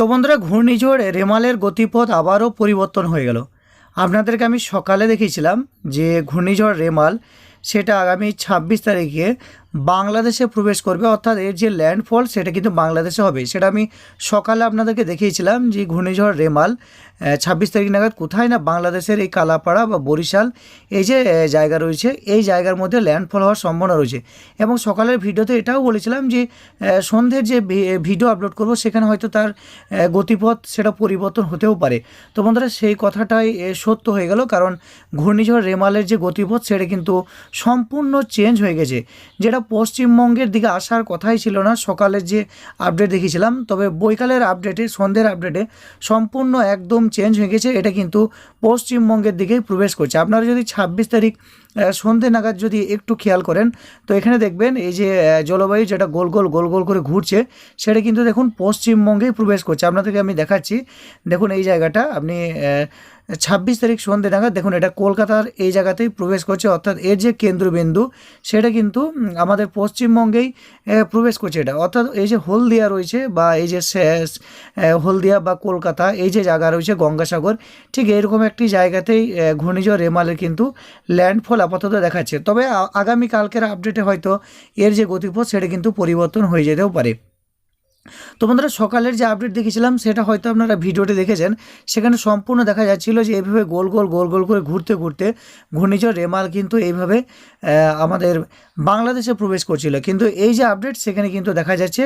তো বন্ধুরা, ঘূর্ণিঝড় রেমালের গতিপথ আবারও পরিবর্তন হয়ে গেল। আপনাদেরকে আমি সকালে দেখিয়েছিলাম যে ঘূর্ণিঝড় রেমাল, সেটা আগামী ছাব্বিশ তারিখে বাংলাদেশে প্রবেশ করবে, অর্থাৎ এর যে ল্যান্ডফল সেটা কিন্তু বাংলাদেশে হবে। সেটা আমি সকালে আপনাদেরকে দেখিয়েছিলাম যে ঘূর্ণিঝড় রেমাল ছাব্বিশ তারিখ নাগাদ কোথায় না বাংলাদেশের এই কালাপাড়া বা বরিশাল এই যে জায়গা রয়েছে, এই জায়গার মধ্যে ল্যান্ডফল হওয়ার সম্ভাবনা রয়েছে। এবং সকালের ভিডিওতে এটাও বলেছিলাম যে সন্ধ্যের যে ভিডিও আপলোড করব, সেখানে হয়তো তার গতিপথ সেটা পরিবর্তন হতেও পারে। তো বন্ধুরা, সেই কথাটাই সত্য হয়ে গেল, কারণ ঘূর্ণিঝড় রেমালের যে গতিপথ, সেটা কিন্তু সম্পূর্ণ চেঞ্জ হয়ে গেছে। যেটা পশ্চিমবঙ্গের দিকে আসার কথাই ছিল না। সকালের যে আপডেট দেখিয়েছিলাম, তবে বৈকালের আপডেটে সন্ধ্যের আপডেটে সম্পূর্ণ একদম চেঞ্জ হয়ে গেছে। এটা কিন্তু পশ্চিমবঙ্গের দিকেই প্রবেশ করছে। আপনারা যদি ছাব্বিশ তারিখ সন্ধে নাগাদ যদি একটু খেয়াল করেন, তো এখানে দেখবেন এই যে জলবায়ু যেটা গোল গোল গোল গোল করে ঘুরছে, সেটা কিন্তু দেখুন পশ্চিমবঙ্গেই প্রবেশ করছে। আপনাদেরকে আমি দেখাচ্ছি। দেখুন এই জায়গাটা, আপনি ছাব্বিশ তারিখ সন্ধে নাগাদ, দেখুন, এটা কলকাতার এই জায়গাতেই প্রবেশ করছে, অর্থাৎ এর যে কেন্দ্রবিন্দু, সেটা কিন্তু আমাদের পশ্চিমবঙ্গেই প্রবেশ করছে এটা। অর্থাৎ এই যে হলদিয়া রয়েছে বা এই যে হলদিয়া বা কলকাতা, এই যে জায়গা রয়েছে গঙ্গাসাগর, ঠিক এরকম একটি জায়গাতেই ঘূর্ণিঝড়, রেমালের কিন্তু ল্যান্ডফল আপাতত দেখাচ্ছে। তবে আ- আগামী কালকের আপডেটে হয়তো এর যে গতিপথ, সেটা কিন্তু পরিবর্তন হয়ে যেতেও পারে। তো বন্ধুরা সকালের যে আপডেট দেখেছিলাম, সেটা হয়তো আপনারা ভিডিওটি দেখেছেন। সেখানে সম্পূর্ণ দেখা যাচ্ছিল যে এইভাবে গোল গোল গোল গোল করে ঘুরতে ঘুরতে ঘূর্ণিঝড় রেমাল কিন্তু এইভাবে আমাদের বাংলাদেশে প্রবেশ করছিল। কিন্তু এই যে আপডেট সেখানে কিন্তু দেখা যাচ্ছে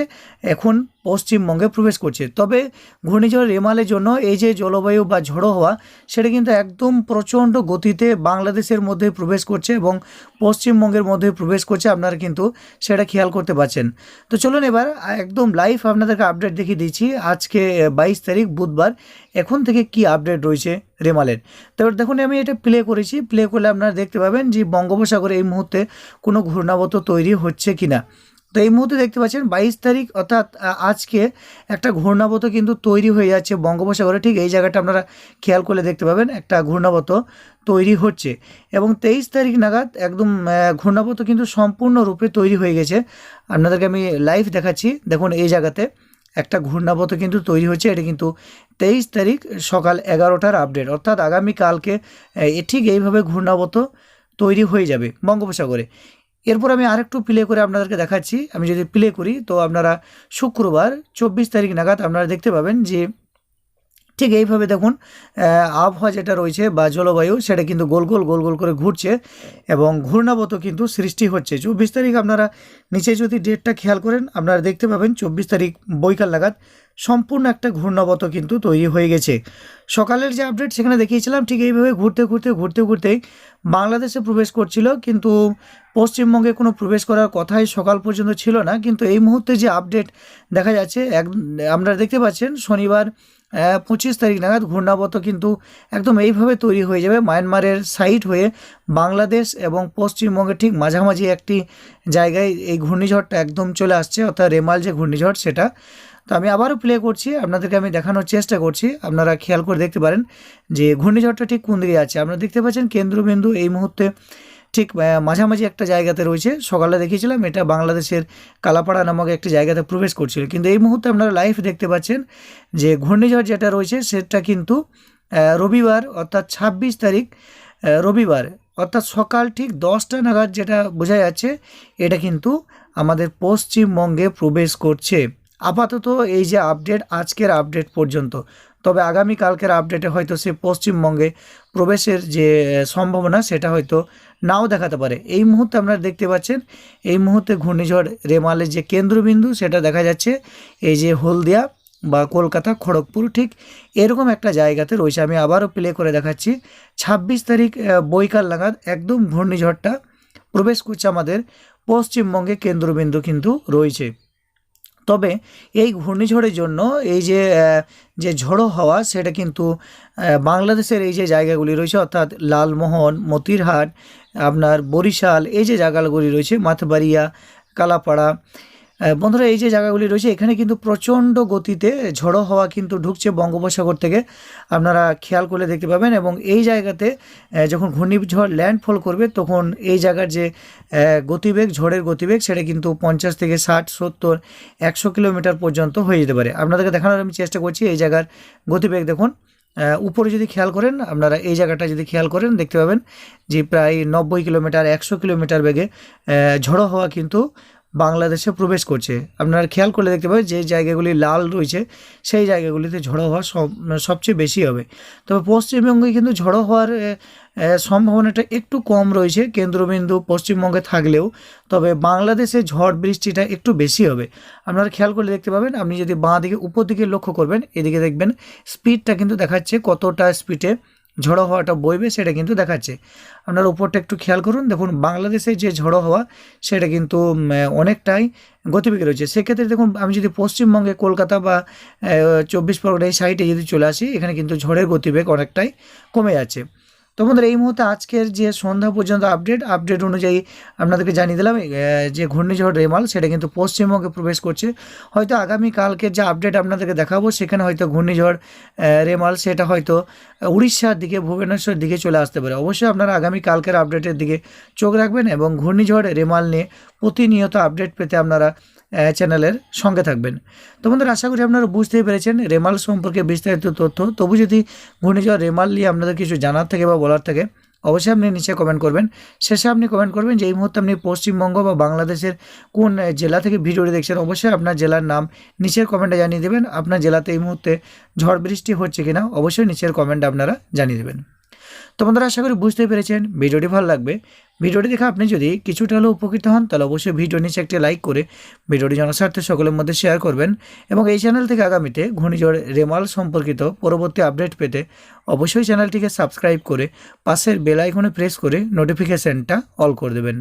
এখন পশ্চিমবঙ্গে প্রবেশ করছে। তবে ঘূর্ণিঝড় রেমালের জন্য এই যে জলবায়ু বা ঝড়ো হওয়া, সেটা কিন্তু একদম প্রচণ্ড গতিতে বাংলাদেশের মধ্যে প্রবেশ করছে এবং পশ্চিমবঙ্গের মধ্যে প্রবেশ করছে। আপনারা কিন্তু সেটা খেয়াল করতে পারছেন। তো চলুন এবার একদম লাইভ আপনাদেরকে আপডেট দেখিয়ে দিচ্ছি, আজকে বাইশ তারিখ বুধবার। এখন থেকে কি আপডেট রয়েছে রেমালের? তারপর দেখুন, আমি এটা প্লে করেছি। প্লে করলে আপনারা দেখতে পাবেন যে বঙ্গোপসাগরে এই মুহূর্তে কোনো ঘূর্ণাবত তৈরি হচ্ছে কিনা। তো এই মুহূর্তে দেখতে পাচ্ছেন বাইশ তারিখ, অর্থাৎ আজকে একটা ঘূর্ণাবত কিন্তু তৈরি হয়ে যাচ্ছে বঙ্গোপসাগরে। ঠিক এই জায়গাটা আপনারা খেয়াল করলে দেখতে পাবেন, একটা ঘূর্ণাবত তৈরি হচ্ছে। এবং তেইশ তারিখ নাগাদ একদম ঘূর্ণাবত কিন্তু সম্পূর্ণরূপে তৈরি হয়ে গেছে। আপনাদেরকে আমি লাইভ দেখাচ্ছি, দেখুন এই জায়গাতে একটা ঘূর্ণাবত কিন্তু তৈরি হচ্ছে। এটা কিন্তু তেইশ তারিখ সকাল এগারোটার আপডেট অর্থাৎ আগামীকালকে ঠিক এইভাবে ঘূর্ণাবত তৈরি হয়ে যাবে বঙ্গোপসাগরে। এরপর আমি আরেকটু প্লে করে আপনাদেরকে দেখাচ্ছি। আমি যদি প্লে করি, তো আপনারা শুক্রবার, চব্বিশ তারিখ নাগাদ আপনারা দেখতে পাবেন যে ঠিক এইভাবে দেখুন আবহাওয়া যেটা রয়েছে বা জলবায়ু, সেটা কিন্তু গোল গোল গোল গোল করে ঘুরছে এবং ঘূর্ণাবত কিন্তু সৃষ্টি হচ্ছে। চব্বিশ তারিখ আপনারা নিচে যদি ডেটটা খেয়াল করেন, আপনারা দেখতে পাবেন চব্বিশ তারিখ বৈকাল নাগাদ সম্পূর্ণ একটা ঘূর্ণাবত কিন্তু তৈরি হয়ে গেছে। সকালের যে আপডেট সেখানে দেখিয়েছিলাম, ঠিক এইভাবে ঘুরতে ঘুরতে ঘুরতে ঘুরতেই বাংলাদেশে প্রবেশ করছিল, কিন্তু পশ্চিমবঙ্গে কোনো প্রবেশ করার কথাই সকাল পর্যন্ত ছিল না। কিন্তু এই মুহূর্তে যে আপডেট দেখা যাচ্ছে, এক, আপনারা দেখতে পাচ্ছেন শনিবার পঁচিশ তারিখ নাগাদ ঘূর্ণাবত কিন্তু একদম এইভাবে তৈরি হয়ে যাবে। মায়ানমারের সাইড হয়ে বাংলাদেশ এবং পশ্চিমবঙ্গের ঠিক মাঝামাঝি একটি জায়গায় এই ঘূর্ণিঝড়টা একদম চলে আসছে, অর্থাৎ রেমাল যে ঘূর্ণিঝড় সেটা। তো আমি আবারও প্লে করছি, আপনাদেরকে আমি দেখানোর চেষ্টা করছি। আপনারা খেয়াল করে দেখতে পারেন যে ঘূর্ণিঝড়টা ঠিক কোন দিকে যাচ্ছে। আপনারা দেখতে পাচ্ছেন কেন্দ্রবিন্দু এই মুহূর্তে ঠিক মাঝামাঝি একটা জায়গাতে রয়েছে। সকালে দেখিয়েছিলাম, এটা বাংলাদেশের কালাপাড়া নামক একটি জায়গাতে প্রবেশ করছিল। কিন্তু এই মুহূর্তে আপনারা লাইভ দেখতে পাচ্ছেন যে ঘূর্ণিঝড় যেটা রয়েছে, সেটা কিন্তু রবিবার অর্থাৎ ছাব্বিশ তারিখ রবিবার অর্থাৎ সকাল ঠিক দশটা নাগাদ যেটা বোঝা যাচ্ছে, এটা কিন্তু আমাদের পশ্চিমবঙ্গে প্রবেশ করছে। আপাতত এই যে আপডেট আজকের আপডেট পর্যন্ত। তবে আগামী কালকের আপডেটে হয়তো সে পশ্চিমবঙ্গে প্রবেশের যে সম্ভাবনা সেটা হয়তো নাও দেখাতে পারে। এই মুহূর্তে আপনারা দেখতে পাচ্ছেন এই মুহূর্তে ঘূর্ণিঝড় রেমালের যে কেন্দ্রবিন্দু সেটা দেখা যাচ্ছে এই যে হলদিয়া বা কলকাতা খড়গপুর ঠিক এরকম একটা জায়গাতে রয়েছে। আমি আবারও প্লে করে দেখাচ্ছি ছাব্বিশ তারিখ আহ, বৈকাল নাগাদ একদম ঘূর্ণিঝড়টা প্রবেশ করছে আমাদের পশ্চিমবঙ্গে কেন্দ্রবিন্দু কিন্তু রয়েছে। তবে এই ঘূর্ণিঝড়ের জন্য এই যে যে ঝড়ো হাওয়া সেটা কিন্তু বাংলাদেশের এই যে জায়গাগুলি রয়েছে, অর্থাৎ লালমোহন, মতিরহাট, আপনার বরিশাল, এই যে জায়গাগুলি রয়েছে মাথবাড়িয়া কালাপাড়া বন্ধুরা, এই যে জায়গাগুলি রয়েছে, এখানে কিন্তু প্রচণ্ড গতিতে ঝড়ো হাওয়া কিন্তু ঢুকছে বঙ্গোপসাগর থেকে। আপনারা খেয়াল করলে দেখতে পাবেন এবং এই জায়গাতে যখন ঘূর্ণিঝড় ল্যান্ডফল করবে, তখন এই জায়গার যে গতিবেগ, ঝড়ের গতিবেগ, সেটা কিন্তু পঞ্চাশ থেকে ষাট, সত্তর, একশো কিলোমিটার পর্যন্ত হয়ে যেতে পারে। আপনাদেরকে দেখানোর আমি চেষ্টা করছি এই জায়গার গতিবেগ দেখুন। উপরে যদি খেয়াল করেন, আপনারা এই জায়গাটা যদি খেয়াল করেন, দেখতে পাবেন যে প্রায় নব্বই কিলোমিটার, একশো কিলোমিটার বেগে ঝড়ো হাওয়া কিন্তু বাংলাদেশে প্রবেশ করছে। আপনারা খেয়াল করলে দেখতে পাবেন যে জায়গাগুলি লাল রয়েছে, সেই জায়গাগুলিতে ঝড়ো হওয়া সব, সবচেয়ে বেশি হবে। তবে পশ্চিমবঙ্গে কিন্তু ঝড়ো হওয়ার সম্ভাবনাটা একটু কম রয়েছে কেন্দ্রবিন্দু পশ্চিমবঙ্গে থাকলেও। তবে বাংলাদেশে ঝড় বৃষ্টিটা একটু বেশি হবে। আপনারা খেয়াল করলে দেখতে পাবেন, আপনি যদি বাঁ দিকে, উপর দিকে লক্ষ্য করবেন, এদিকে দেখবেন স্পিডটা কিন্তু দেখাচ্ছে কতটা স্পিডে। ঝড়ো হওয়াটা বইবে, সেটা কিন্তু দেখাচ্ছে। আপনার উপরটা একটু খেয়াল করুন, দেখুন বাংলাদেশে যে ঝড়ো হওয়া, সেটা কিন্তু অনেকটাই গতিবেগে রয়েছে। সেক্ষেত্রে দেখুন, আমি যদি পশ্চিমবঙ্গে কলকাতা বা চব্বিশ পরগনা এই সাইডে যদি চলে আসি, এখানে কিন্তু ঝড়ের গতিবেগ অনেকটাই কমে যাচ্ছে। তো আমাদের এই মুহূর্তে আজকের যে সন্ধ্যা পর্যন্ত আপডেট আপডেট অনুযায়ী আপনাদেরকে জানিয়ে দিলাম যে ঘূর্ণিঝড় রেমাল, সেটা কিন্তু পশ্চিমবঙ্গে প্রবেশ করছে। হয়তো আগামী কালকের যে আপডেট আপনাদেরকে দেখাবো, সেখানে হয়তো ঘূর্ণিঝড় রেমাল, সেটা হয়তো উড়িষ্যার দিকে ভুবনেশ্বর দিকে চলে আসতে পারে। অবশ্যই আপনারা আগামী কালকের আপডেটের দিকে চোখ রাখবেন এবং ঘূর্ণিঝড়, রেমাল নিয়ে প্রতিনিয়ত আপডেট পেতে আপনারা চ্যানেলের সঙ্গে থাকবেন। তো বন্ধুরা, আশা করি আপনারা বুঝতেই পেরেছেন রেমাল সম্পর্কে বিস্তারিত তথ্য। তবু যদি ঘূর্ণিঝড়, রেমাল নিয়ে আপনাদের কিছু জানার থাকে বা বলার থাকে, অবশ্যই আপনি নিচে কমেন্ট করবেন। শেষে আপনি কমেন্ট করবেন যে এই মুহূর্তে আপনি পশ্চিমবঙ্গ বা বাংলাদেশের কোন জেলা থেকে ভিডিওটি দেখছেন, অবশ্যই আপনার জেলার নাম নিচের কমেন্টে জানিয়ে দেবেন। আপনার জেলাতে এই মুহূর্তে ঝড় বৃষ্টি হচ্ছে কিনা, অবশ্যই নিচের কমেন্টে আপনারা জানিয়ে দেবেন। তো বন্ধুরা, আশা করি বুঝতে পেরেছেন, ভিডিওটি ভালো লাগবে। ভিডিওটি দেখে আপনি যদি কিছুটা হলেও উপকৃত হন, তাহলে অবশ্যই ভিডিও নিচে একটি লাইক করে ভিডিওটি জনস্বার্থে সকলের মধ্যে শেয়ার করবেন এবং এই চ্যানেল থেকে আগামীতে ঘূর্ণিঝড় রেমাল সম্পর্কিত পরবর্তী আপডেট পেতে অবশ্যই চ্যানেলটিকে সাবস্ক্রাইব করে পাশের বেল আইকনে প্রেস করে নোটিফিকেশানটা অল করে দেবেন।